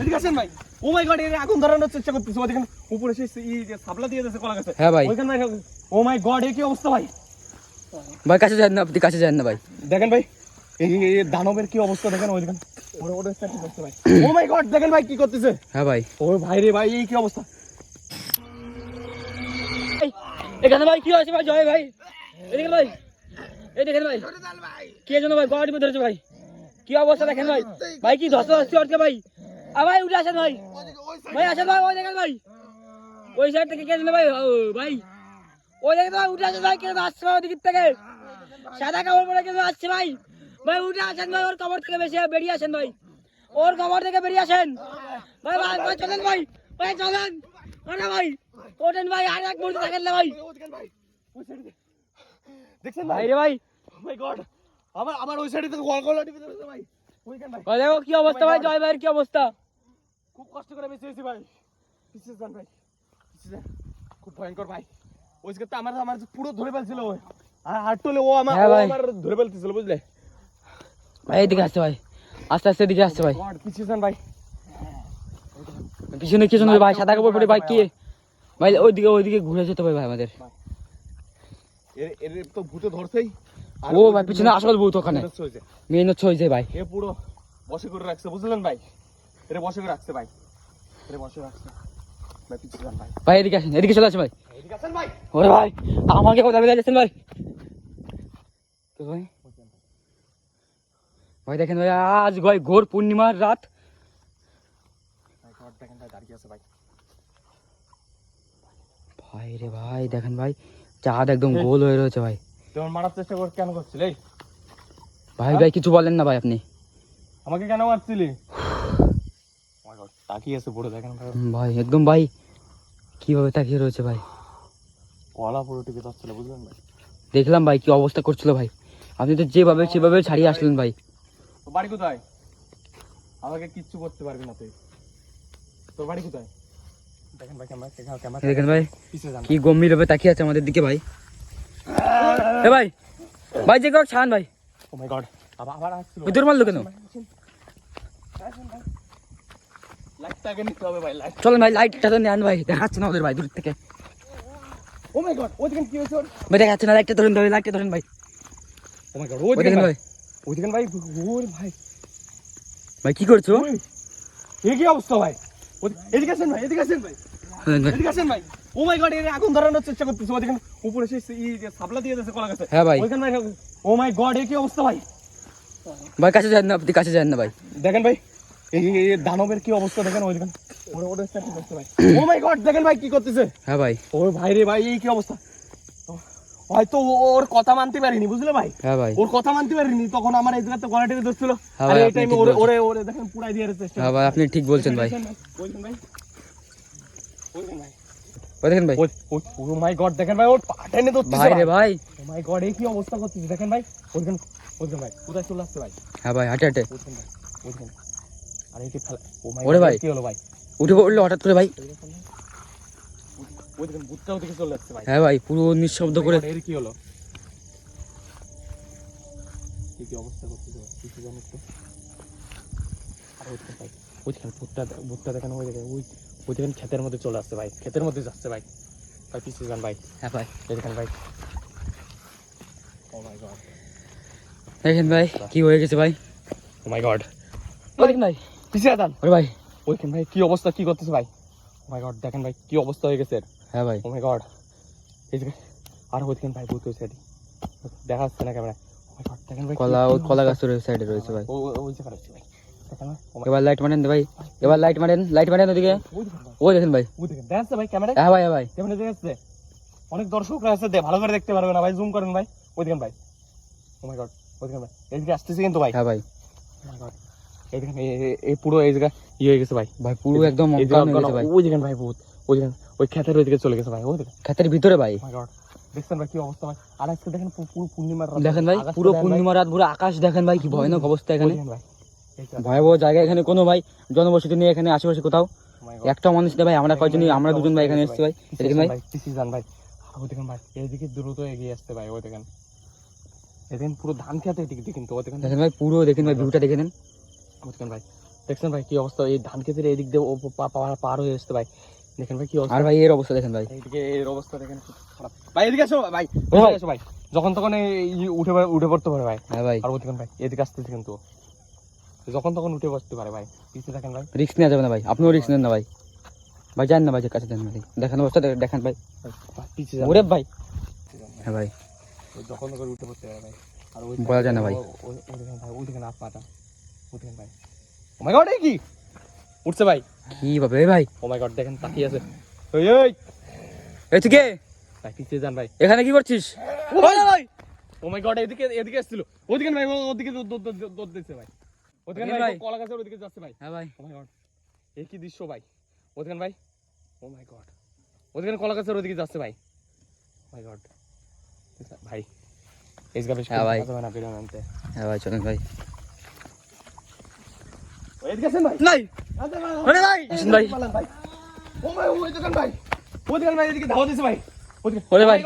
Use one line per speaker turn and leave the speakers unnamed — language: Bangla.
এদিকে আসেন ভাই। ও মাই গড এর আগুন ধরানোর চেষ্টা করতেছে। দেখেন উপরে সেই ই যে সাবলা দিয়ে দিয়েছে কলা গাছে।
হ্যাঁ ভাই।
ওইখানে ভাই ও মাই গড এর কি অবস্থা ভাই?
ভাই কাছে যান না আপনি কাছে যান না ভাই।
দেখেন ভাই এই দানবের কি অবস্থা দেখেন ওই দেখেন। ওরে ওরে স্টার্ট করতে ভাই। ও মাই গড দেখেন ভাই কি করতেছে।
হ্যাঁ ভাই।
ও ভাই রে ভাই এই কি অবস্থা?
এখানে ভাই কি হয়েছে ভাই? জয় ভাই। এদিকে ভাই এই দেখেন ভাই। কে যেন ভাই গড় ধরেছে ভাই। কি অবস্থা দেখেন ভাই? ভাই কি ধস্ত ধস্তি হচ্ছে ভাই? ভাই উঠে আসেন ভাই। ভাই আসেন ভাই ওই দেখেন ভাই। ওই সাইড থেকে কে ভাই? ও ভাই। ওই দেখেন ভাই উঠে আসেন ভাই কে আসছে ভাই ওদিক থেকে? সাদা কাপড় পরে কে আসছে ভাই? ভাই উঠে আসেন ভাই ওর কবর থেকে বেশি বেরিয়ে আসেন ভাই। ওর কবর থেকে বেরিয়ে আসেন। ভাই ভাই ভাই চলেন ভাই। ভাই চলেন। আরে ভাই ওঠেন ভাই আর এক মুহূর্তে দেখেন না ভাই।
দেখছেন
ভাই? রে ভাই।
মাই গড আবার আবার ওই সাইডে থেকে গল গলা ভাই। ওইখান ভাই।
ভাই দেখো কি অবস্থা ভাই জয় ভাইয়ের কি অবস্থা?
খুব কষ্ট করে বেঁচে গেছি ভাই। পিছিয়ে যান ভাই পিছিয়ে যান। খুব ভয়ঙ্কর ভাই। ওই জায়গাতে আমার আমার পুরো ধরে ফেলছিল ওই আর হাঁটলে ও আমার
হ্যাঁ।
আমার ধরে ফেলতেছিল বুঝলে?
ভাই এদিকে আসছে ভাই। আস্তে আস্তে এদিকে আসছে ভাই।
পিছিয়ে যান ভাই।
পিছনে কি জন্য ভাই সাদা কাপড় পরে ভাই কি? ভাই ওইদিকে ওইদিকে ঘুরে যেতে হবে ভাই আমাদের।
এর এর তো ভূতে ধরছেই।
ও ভাই পিছনে আসল ভূত ওখানে।
ওই যে
ভাই।
এ পুরো বসে করে রাখছে বুঝলেন ভাই? এটা বসে রাখছে ভাই। এটা বসে রাখছে। ভাই পিছিয়ে যান ভাই।
ভাই এদিকে আসেন এদিকে চলে ভাই।
এদিকে আছেন ভাই।
ওরে ভাই আমাকে যাচ্ছেন ভাই? তো ভাই ভাই দেখেন ভাই আজ ভাই ঘোর পূর্ণিমার রাত।
ভাই দেখেন ভাই দাঁড়িয়ে আছে ভাই।
ভাই রে ভাই দেখেন ভাই চাঁদ একদম গোল হয়ে রয়েছে ভাই।
তোমার মারার চেষ্টা কর কেন করছিলে?
ভাই ভাই কিছু বলেন না ভাই আপনি।
আমাকে কেন মারছিলি? তাকিয়ে আছে পুরো দেখেন ভাই।
একদম ভাই কীভাবে তাকিয়ে রয়েছে ভাই?
কলা পুরো টিপে যাচ্ছিল বুঝলেন ভাই?
দেখলাম ভাই কি অবস্থা করছিল ভাই। আপনি তো যেভাবে সেভাবে ছাড়িয়ে আসলেন ভাই।
বাড়ি কোথায়? আমাকে কিচ্ছু করতে পারবি না তুই। তোর বাড়ি কোথায়? দেখেন ভাই ক্যামেরা ক্যামেরা
দেখেন ভাই কি গম্ভীর ভাবে তাকিয়ে আছে আমাদের দিকে ভাই। এ ভাই ভাই যে কাউ ছান ভাই।
ও মাই গড আবার আবার আসছিল।
মারলো কেন
লাইটটা আগে নিতে হবে ভাই লাইট
চলেন ভাই লাইটটা তো নেন ভাই দেখাচ্ছে না ওদের ভাই দূর থেকে।
ও মাই গড ওই কি হয়েছে
ভাই দেখাচ্ছে না লাইটটা ধরেন ভাই লাইটটা ধরেন ভাই।
ও মাই গড
ওই
ওই
দেখেন
দেখেন
ভাই।
ভাই ভাই ওর ভাই।
ভাই কি করছ?
ওই, এ কি অবস্থা ভাই? ওই- এদিকে আসেন ভাই এদিকে আসেন ভাই। এদিকে আসেন ভাই। ও মাই গড এর আগুন ধরানোর চেষ্টা করতেছে ওই উপরে সেই ই দিয়ে দিয়েছে কলা গাছে।
হ্যাঁ ভাই।
ওইখানে ভাই ও মাই গড এ কি অবস্থা ভাই?
ভাই কাছে যান না আপনি কাছে যান না ভাই।
দেখেন ভাই এই এই- এই দানবের কি অবস্থা দেখেন ওই ভাই। ও মাই গড দেখেন ভাই কি করতেছে।
হ্যাঁ ভাই।
ও ভাই রে ভাই এই কি অবস্থা? হয়তো ওর কথা মানতে পারিনি বুঝলে ভাই?
হ্যাঁ ভাই।
ওর কথা মানতে পারিনি তখন আমার এই জায়গাতে গলা টেনে ধরছিল।
হ্যাঁ
আর এই
আপনি
টাইমে
ঠিক
ওরে
বলছেন।
ওরে ওরে দেখেন পুরাই দিয়ে চেষ্টা
হ্যাঁ ভাই আপনি ঠিক বলছেন ভাই।
বলছেন ভাই বলছেন ভাই।
ওই দেখেন ভাই।
ও মাই গড দেখেন ভাই ওর পা টেনে ধরতেছে
ভাই রে ভাই।
ও মাই গড এই কি অবস্থা করতেছে দেখেন ভাই। ওইখানে ওইখানে ভাই কোথায় চলে আসছে ভাই?
হ্যাঁ ভাই হাঁটে হাঁটে।
ওইখানে ভাই ওইখানে আরে ফেলা।
ওরে ভাই।
কি হলো ভাই?
উঠে পড়ল হঠাৎ করে ভাই।
ভূতটাও চলে
হ্যাঁ ভাই পুরো নিঃশব্দ করে।
এর কি হলো? কি কি অবস্থা করতেছে কিছু জানিস তো আর ওইখানে ভাই ওইখানে ভূতটা ভূতটা দেখেন ওই দেখেন ওই ওইখানে ক্ষেতের মধ্যে চলে আসছে ভাই। ক্ষেতের মধ্যে যাচ্ছে ভাই। ভাই পিছিয়ে যান ভাই।
হ্যাঁ ভাই।
দেখেন ভাই। ও মাই গড
দেখেন ভাই কি হয়ে গেছে ভাই?
ও মাই গড
ভাই।
পিছিয়ে যান
ওরে ভাই।
ওইখানে ভাই কি অবস্থা কি করতেছে ভাই? ও মাই গড দেখেন ভাই কি অবস্থা হয়ে গেছে।
হ্যাঁ ভাই।
ও মাই গড এই যে আর ওইখানে ভাই ভূত হয়েছে দেখা যাচ্ছে না ক্যামেরা ও ভাই
কলা কলা
অবস্থা।
গাছের সাইডে রয়েছে ভাই।
ও ও- ওই রয়েছে ও
এবার লাইট মারেন ভাই। এবার লাইট মারেন লাইট মারেন ওদিকে।
ওই দেখেন ভাই।
দেখেন ভাই।
দেখা ভাই ক্যামেরা
হ্যাঁ ভাই হ্যাঁ ভাই।
ক্যামেরা দেখা অনেক দর্শকরা আছে দে ভালো করে দেখতে পারবে না ভাই। জুম করেন ভাই। ওই দেখেন ভাই। ও মাই গড ওই দেখেন ভাই। এইদিকে আসতেছে কিন্তু ভাই।
হ্যাঁ ভাই।
ও মাই গড এই- পুরো এই জায়গা ইয়ে হয়ে গেছে ভাই।
ভাই পুরো একদম অজ্ঞান হয়ে গেছে ভাই।
ওই দেখেন ভাই ভূত ওই দেখেন ওই ক্ষেতের ওইদিকে চলে গেছে ভাই ওই
ক্ষেতের ভিতরে ভাই।
দেখছেন ভাই কি অবস্থা ভাই? আর আজকে দেখেন পুরো পূর্ণিমার রাত।
দেখেন ভাই পুরো
দেখেন
রাত পুরো আকাশ দেখেন ভাই কি ভয়ানক অবস্থা এখানে।
ভাই
ভয়াবহ জায়গা এখানে কোনো ভাই জনবসতি নেই এখানে আশেপাশে কোথাও।
Oh.
একটা মানুষ নেই ভাই আমরা কয়জনই আমরা দুজন ভাই এখানে এসেছি ভাই। দেখেন ভাই।
যান ভাই। ওই দেখেন ভাই এইদিকে দ্রুত এগিয়ে আসতে ভাই ওই দেখেন। এই পুরো ধান খেতে এদিকে দেখেন।
দেখেন ভাই পুরো দেখেন ভাই ভিউটা দেখে নেন।
ওই দেখেন ভাই। দেখছেন ভাই কি অবস্থা? এই ধান ক্ষেতের এদিক দিয়ে ও পার হয়ে আসতে ভাই। দেখেন ভাই কি অবস্থা?
আর ভাই এর অবস্থা দেখেন ভাই।
এর অবস্থা দেখেন খারাপ। ভাই এদিকে আসো ভাই। এদিকে আসো ভাই। যখন তখন এই উঠে উঠে পড়তে পারে ভাই।
হ্যাঁ ভাই।
আর দেখেন ভাই এদিকে আসতেছে কিন্তু যখন তখন উঠে বসতে পারে ভাই। পিছিয়ে দেখেন ভাই।
রিস্ক নেওয়া যাবে না ভাই। আপনিও রিস্ক নেন না ভাই। ভাই যান না ভাই কাছে যান ভাই। দেখান অবস্থা দেখান ভাই।
পিছিয়ে
ওরে ভাই। হ্যাঁ ভাই।
যখন তখন উঠে পড়তে পারে ভাই। আর ওই
বলা যায় না ভাই।
ও- ও- ও দেখেন ভাই ওই দেখেন হাত পাটা ভাই। ও মাই গড এই কি? উঠছে ভাই।
কি ভাবে ভাই?
ও মাই গড দেখেন তাকিয়ে আছে। ওই ওই
এই তুই কে?
ভাই পিছিয়ে যান ভাই।
এখানে কি করছিস?
ও ভাই। ও মাই গড এদিকে এদিকে এসেছিল ওদিকে ভাই ও- ওদিকে দৌড় দিচ্ছে ভাই। ওদিকে ভাই। কলা গাছের ওদিকে যাচ্ছে ভাই।
হ্যাঁ ভাই।
ও মাই গড এই কি দৃশ্য ভাই। ওদিকে ভাই। ও মাই গড ওদিকে কলা গাছের ওদিকে যাচ্ছে ভাই। মাই গড ভাই এই গাবে
হ্যাঁ ভাই। হ্যাঁ ভাই চলেন ভাই।
এদিকে আছেন ভাই।
নাই।
আচ্ছা ভাই
আসেন ভাই।
ও ভাই ওই দোকান ভাই। ওই দোকান ভাই এদিকে ধাওয়া দিছে ভাই।
ওরে ভাই।